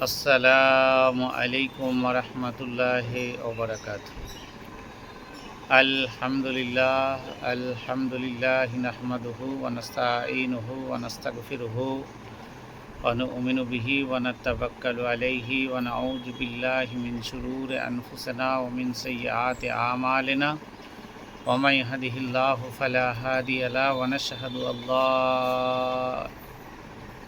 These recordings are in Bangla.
আসসালামু আলাইকুম রহমতুল্লাহ ওবরাকাত আলহামদুলিল্লাহ আলহামদুলিল্লাহ নাহমাদুহু ওয়ানাস্তাঈনুহু ওয়ানাস্তাগফিরুহু ونؤمن به ونتوكل عليه ونعوذ بالله من شرور أنفسنا ومن سيئات أعمالنا ومن يهده الله فلا هادي له ونشهد أن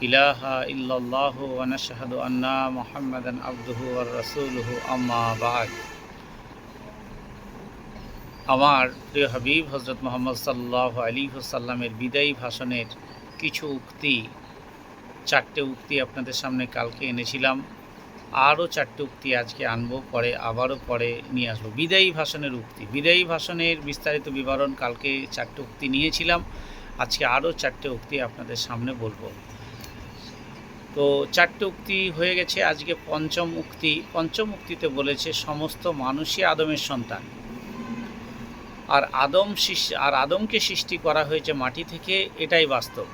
ইলাহা ইল্লাল্লাহ ওয়া নাশহাদু আন্না মুহাম্মাদান আবদুহু ওয়া রাসূলুহু আমার প্রিয় হাবিব হজরত মোহাম্মদ সাল্লাহ আলী সাল্লামের বিদায়ী ভাষণের কিছু উক্তি, চারটে উক্তি আপনাদের সামনে কালকে এনেছিলাম। আরও চারটে উক্তি আজকে আনব, পরে আবারও পরে নিয়ে আসব। বিদায়ী ভাষণের উক্তি। বিদায়ী ভাষণের বিস্তারিত বিবরণ কালকে চারটে উক্তি নিয়েছিলাম। আজকে আরও চারটে উক্তি আপনাদের সামনে বলব। তো চারটে উক্তি হয়ে গেছে। আজকে পঞ্চম উক্তি। পঞ্চম উক্তিতে বলেছে, সমস্ত মানুষই আদমের সন্তান। আর আদম আর আদমকে সৃষ্টি করা হয়েছে মাটি থেকে, এটাই বাস্তব।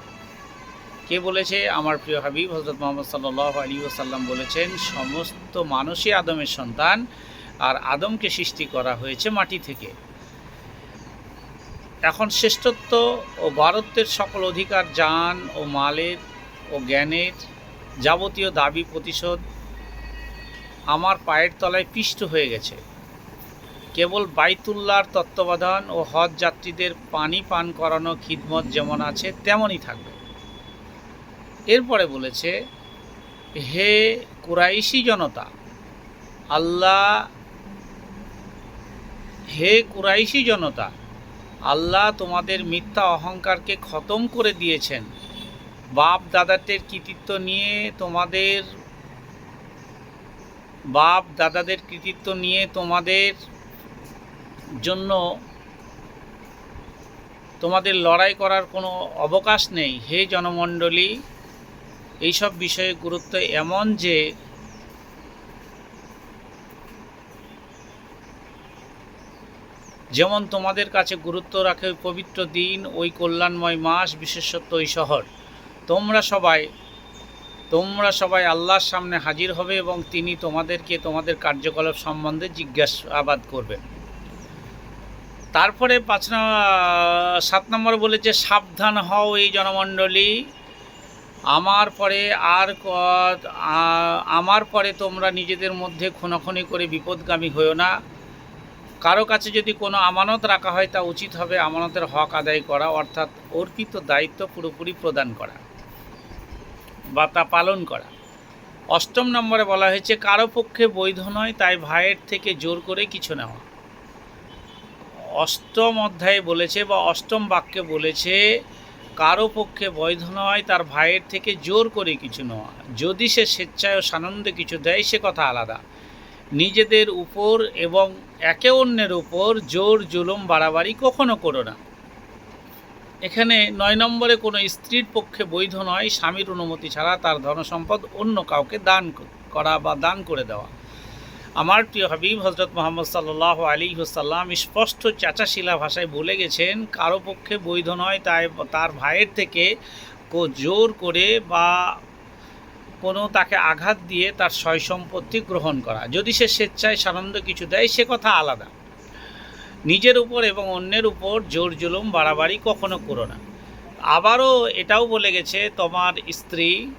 কে বলেছে? আমার প্রিয় হাবিব হজরত মোহাম্মদ সাল্লাহ আলী ওসাল্লাম বলেছেন, সমস্ত মানুষই আদমের সন্তান, আর আদমকে সৃষ্টি করা হয়েছে মাটি থেকে। এখন শ্রেষ্ঠত্ব ও ভারতের সকল অধিকার যান ও মালের ও জ্ঞানের যাবতীয় দাবি প্রতিশোধ আমার পায়ের তলায় পিষ্ট হয়ে গেছে। কেবল বাইতুল্লার তত্ত্বাবধান ও হজ যাত্রীদের পানি পান করানো খিদমত যেমন আছে, তেমনই থাকবে। এরপরে বলেছে, হে কুরাইশি জনতা, আল্লাহ, হে কুরাইশি জনতা, আল্লাহ তোমাদের মিথ্যা অহংকারকে খতম করে দিয়েছেন। বাপ দাদাদের কৃতিত্ব নিয়ে তোমাদের বাপ দাদাদের কৃতিত্ব নিয়ে তোমাদের জন্য তোমাদের লড়াই করার কোনো অবকাশ নেই। হে জনমণ্ডলী, এইসব বিষয়ে গুরুত্ব এমন যে যেমন তোমাদের কাছে গুরুত্ব রাখে পবিত্র দিন, ওই কল্যাণময় মাস বিশেষত্ব ওই শহর। তোমরা সবাই তোমরা সবাই আল্লাহর সামনে হাজির হবে এবং তিনি তোমাদেরকে তোমাদের কার্যকলাপ সম্বন্ধে জিজ্ঞাসাবাদ করবেন তারপরে পাঁচ সাত নম্বর বলেছে, সাবধান হও এই জনমণ্ডলী, আমার পরে আর আমার পরে তোমরা নিজেদের মধ্যে খুনাখুনি করে বিপদগামী হয়েও না। কারও কাছে যদি কোনো আমানত রাখা হয় তা উচিত হবে আমানতের হক আদায় করা, অর্থাৎ অর্পিত দায়িত্ব পুরোপুরি প্রদান করা। বা তা পালন করা। অষ্টম নম্বরে বলা হয়েছে, কারও পক্ষে বৈধ নয়, তাই ভাইয়ের থেকে জোর করে কিছু নেওয়া। অষ্টম অধ্যায়ে বলেছে বা অষ্টম বাক্যে বলেছে, কারও পক্ষে বৈধ নয়, তার ভাইয়ের থেকে জোর করে কিছু নেওয়া। যদি সে স্বেচ্ছায় ও সানন্দে কিছু দেয়, সে কথা আলাদা। নিজেদের উপর এবং একে অন্যের উপর জোর জুলুম বাড়াবাড়ি কখনো করো না। এখানে নয় নম্বরে কোনো স্ত্রীর পক্ষে বৈধ নয়, স্বামীর অনুমতি ছাড়া তার ধনসম্পদ অন্য কাউকে দান করা বা দান করে দেওয়া। আমার প্রিয় হাবিব, হজরত মোহাম্মদ সাল্লাহ আলী হুসাল্লাম স্পষ্ট চাচাশিলা ভাষায় বলে গেছেন, কারও পক্ষে বৈধ নয়, তাই তার ভাইয়ের থেকে জোর করে বা কোনো তাকে আঘাত দিয়ে তার সয় সম্পত্তি গ্রহণ করা। যদি সে স্বেচ্ছায় সানন্দ কিছু দেয়, সে কথা আলাদা। নিজের উপর এবং অন্যের উপর জোর জুলুম, বাড়াবাড়ি কখনো করো না। আবারও এটাও বলে গেছে, তোমার স্ত্রী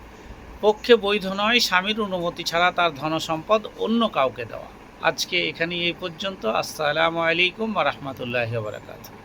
পক্ষে বৈধ নয়, স্বামীর অনুমতি ছাড়া তার ধনসম্পদ অন্য কাউকে দেওয়া। আজকে এখানে এই পর্যন্ত। আসসালামু আলাইকুম রহমতুল্লাহ বারকাত